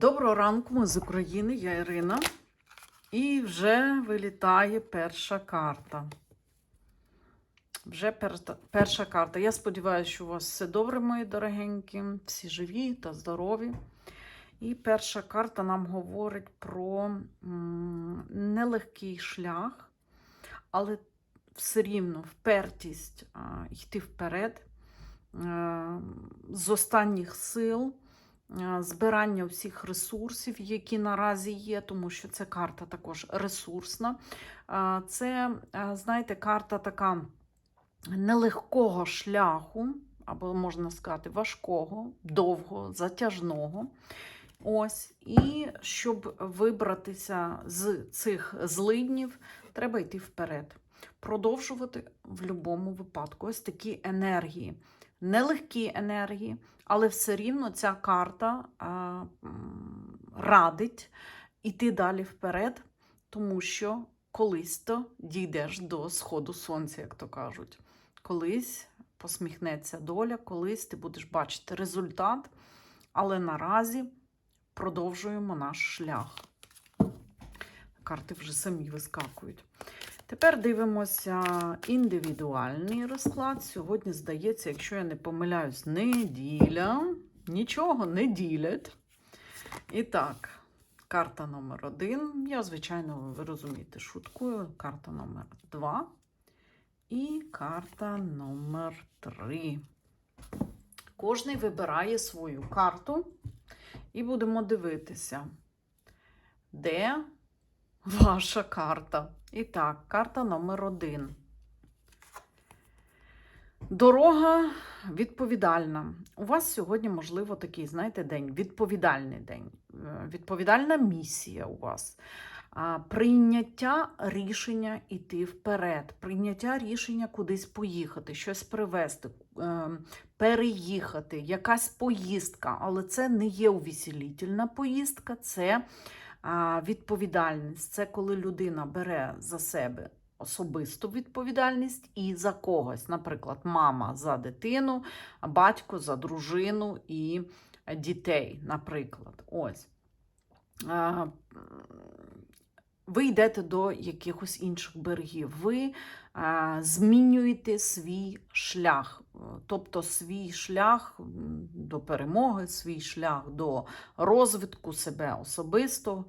Доброго ранку, ми з України, я Ірина. І вже вилітає перша карта. Вже перша карта. Я сподіваюся, що у вас все добре, мої дорогенькі, всі живі та здорові. І перша карта нам говорить про нелегкий шлях, але все рівно впертість йти вперед е, з останніх сил збирання всіх ресурсів, які наразі є, тому що це карта також ресурсна. Е, Це, е, знаєте, карта така нелегкого шляху, або можна сказати, важкого, довгого, затяжного. Ось, і щоб вибратися з цих злиднів, треба йти вперед. Продовжувати в будь-якому випадку. Ось такі енергії. Нелегкі енергії, але все рівно ця карта а, радить іти далі вперед, тому що колись то дійдеш до сходу сонця, як то кажуть. Колись посміхнеться доля, колись ти будеш бачити результат, але наразі продовжуємо наш шлях. Карти вже самі вискакують. Тепер дивимося індивідуальний розклад. Сьогодні, здається, якщо я не помиляюсь, неділя. Нічого не ділять. І так, карта номер один. Я, звичайно, ви розумієте, шуткую. Карта номер два. І карта номер три. Кожний вибирає свою карту. І будемо дивитися, де ваша карта. І так, карта номер один. Дорога відповідальна. У вас сьогодні, можливо, такий, знаєте, день, відповідальний день, е, відповідальна місія у вас. Прийняття рішення йти вперед, прийняття рішення кудись поїхати, щось привезти, е, переїхати, якась поїздка, але це не є увеселітельна поїздка, це відповідальність. Це коли людина бере за себе особисту відповідальність і за когось. Наприклад, мама за дитину, батько за дружину і дітей, наприклад. Ось. Ви йдете до якихось інших берегів, ви змінюєте свій шлях, тобто свій шлях до перемоги, свій шлях до розвитку себе особисто,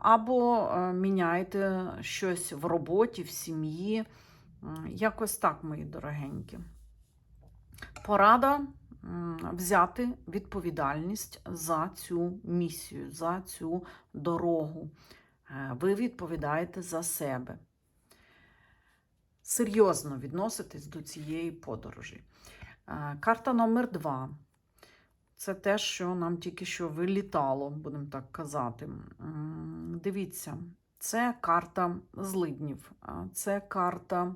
або е, міняєте щось в роботі, в сім'ї. Якось так, мої дорогенькі. Порада взяти відповідальність за цю місію, за цю дорогу. Е, Ви відповідаєте за себе. Серйозно відноситесь до цієї подорожі. Е, Карта номер два. Це те, що нам тільки що вилітало, будемо так казати. Дивіться, це карта злиднів, це карта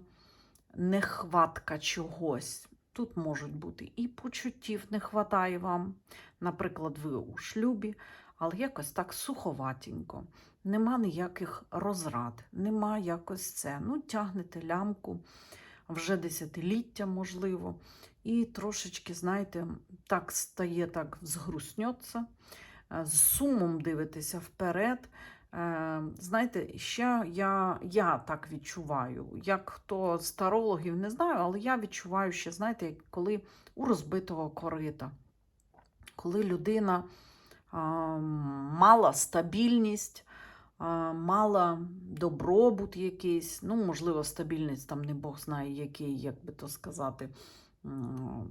нехватка чогось. Тут можуть бути і почуттів не хватає вам. Наприклад, ви у шлюбі, але якось так суховатенько. Нема ніяких розрад, нема якось це. Ну, тягнете лямку вже десятиліття, можливо, і трошечки, знаєте, так стає, так згрусньоться, е, з сумом дивитеся вперед. Е, Знаєте, ще я, я так відчуваю, як хто з тарологів не знаю, але я відчуваю ще, знаєте, коли у розбитого корита, коли людина а, мала стабільність, мала добробут якийсь, ну, можливо, стабільність там не Бог знає, який, як би то сказати,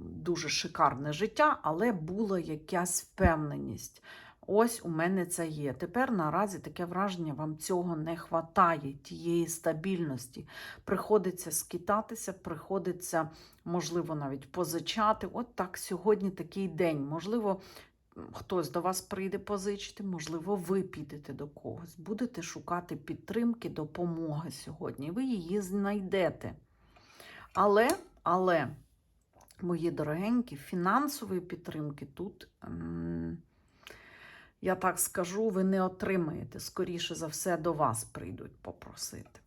дуже шикарне життя, але була якась впевненість. Ось у мене це є. Тепер наразі таке враження, вам цього не хватає, тієї стабільності. Приходиться скитатися, приходиться, можливо, навіть позичати. От так сьогодні такий день. Можливо, хтось до вас прийде позичити, можливо, ви підете до когось. Будете шукати підтримки, допомоги сьогодні. Ви її знайдете. Але, але, мої дорогенькі, фінансової підтримки тут. я так скажу, ви не отримаєте. Скоріше за все, до вас прийдуть попросити.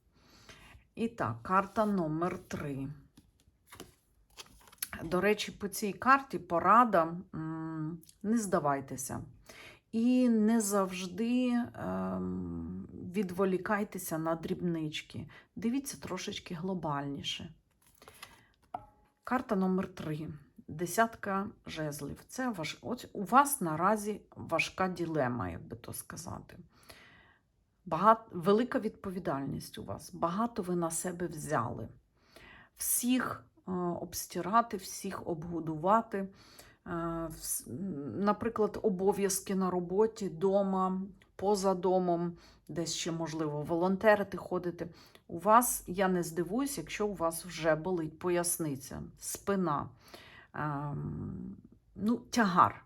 І так, карта номер 3. До речі, по цій карті порада не здавайтеся. І не завжди ем, відволікайтеся на дрібнички. Дивіться трошечки глобальніше. Карта номер 3. Десятка жезлів. Це важ... От у вас наразі важка ділема, як би то сказати. Багат... Велика відповідальність у вас. Багато ви на себе взяли. Всіх обстирати, всіх обгодувати. Е, Наприклад, обов'язки на роботі, дома, поза домом, десь ще, можливо, волонтерити, ходити. У вас, я не здивуюсь, якщо у вас вже болить поясниця, спина, ем, ну, тягар.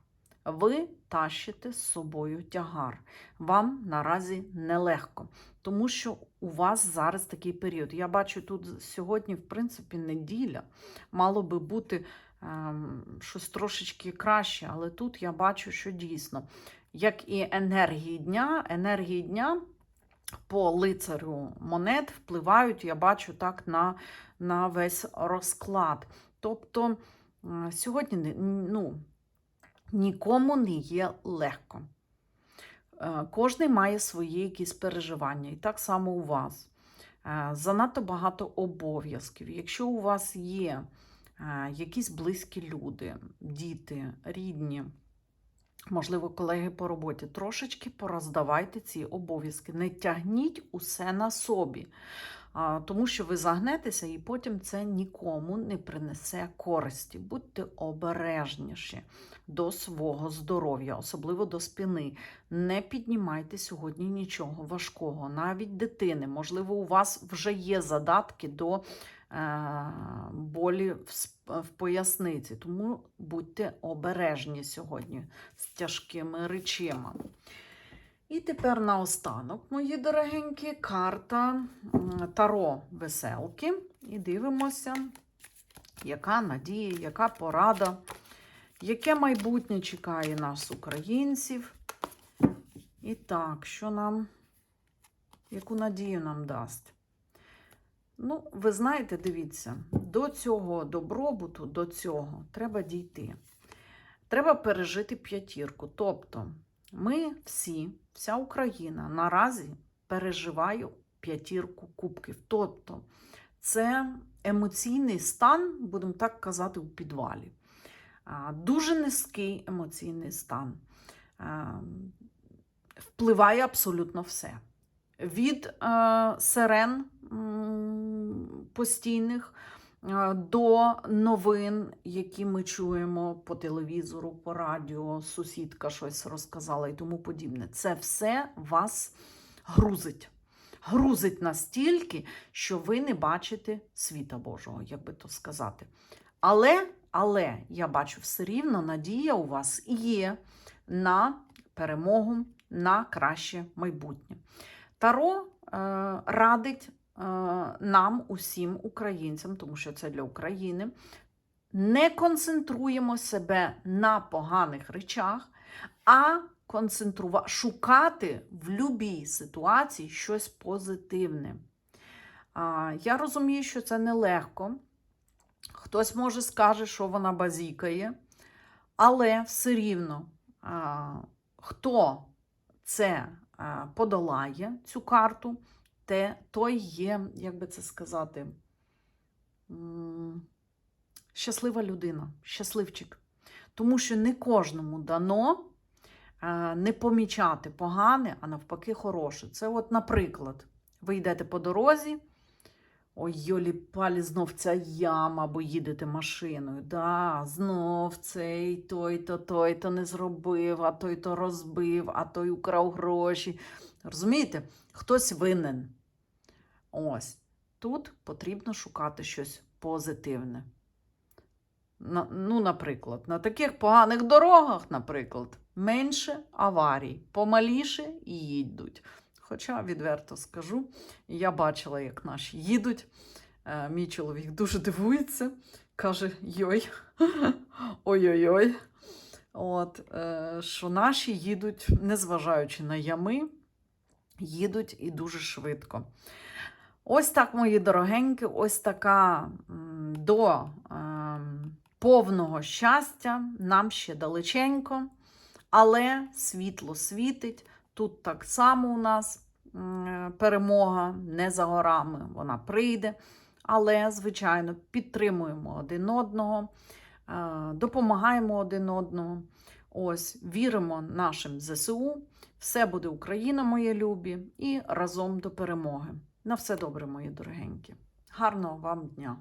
Ви тащите з собою тягар. Вам наразі нелегко, тому що у вас зараз такий період. Я бачу тут сьогодні, в принципі, неділя. Мало би бути ем, щось трошечки краще, але тут я бачу, що дійсно, як і енергії дня, енергії дня по лицарю монет впливають, я бачу так, на, на весь розклад. Тобто сьогодні ну, нікому не є легко. Е, Кожний має свої якісь переживання, і так само у вас. Е, Занадто багато обов'язків. Якщо у вас є е, якісь близькі люди, діти, рідні, можливо, колеги по роботі, трошечки пороздавайте ці обов'язки. Не тягніть усе на собі, тому що ви загнетеся, і потім це нікому не принесе користі. Будьте обережніші до свого здоров'я, особливо до спини. Не піднімайте сьогодні нічого важкого, навіть дитини. Можливо, у вас вже є задатки до болі в, поясниці, тому будьте обережні сьогодні з тяжкими речима. І тепер наостанок, мої дорогенькі, карта Таро веселки. І дивимося, яка надія, яка порада, яке майбутнє чекає нас, українців. І так, що нам, яку надію нам дасть? Ну, ви знаєте, дивіться, до цього добробуту, до цього треба дійти. Треба пережити п'ятірку. Тобто, ми всі, вся Україна наразі переживає п'ятірку кубків. Тобто, це емоційний стан, будемо так казати, у підвалі. Дуже низький емоційний стан. Впливає абсолютно все. Від е, сирен постійних е, до новин, які ми чуємо по телевізору, по радіо, сусідка щось розказала і тому подібне. Це все вас грузить. Грузить настільки, що ви не бачите світа Божого, як би то сказати. Але, але я бачу все рівно, надія у вас є на перемогу, на краще майбутнє. Таро е, радить е, нам, усім українцям, тому що це для України. Не концентруємо себе на поганих речах, а концентрува... шукати в будь-якій ситуації щось позитивне. Я розумію, що це нелегко. Хтось може скаже, що вона базікає, але все рівно, хто це подолає, цю карту, те, той є, як би це сказати, щаслива людина, щасливчик. Тому що не кожному дано е, не помічати погане, а навпаки, хороше. Це, от, наприклад, ви йдете по дорозі. Ой, Йолі палі, знов ця яма, бо їдете машиною. Да, знов цей той-то, той-то не зробив, а той-то розбив, а той украв гроші. Розумієте? Хтось винен. Ось. Тут потрібно шукати щось позитивне. На, ну, наприклад, на таких поганих дорогах, наприклад, менше аварій, помаліше їдуть. Хоча, відверто скажу, я бачила, як наші їдуть. Е, Мій чоловік дуже дивується, каже: Йой, ой-ой-ой. От, е, що наші їдуть, незважаючи на ями, їдуть і дуже швидко. Ось так, мої дорогенькі, ось така до ем, повного щастя нам ще далеченько. Але світло світить. Тут так само у нас перемога не за горами, вона прийде. Але, звичайно, підтримуємо один одного, е, допомагаємо один одному. Ось, віримо нашим ЗСУ. Все буде Україна, мої любі, і разом до перемоги. На все добре, мої дорогенькі. Гарного вам дня!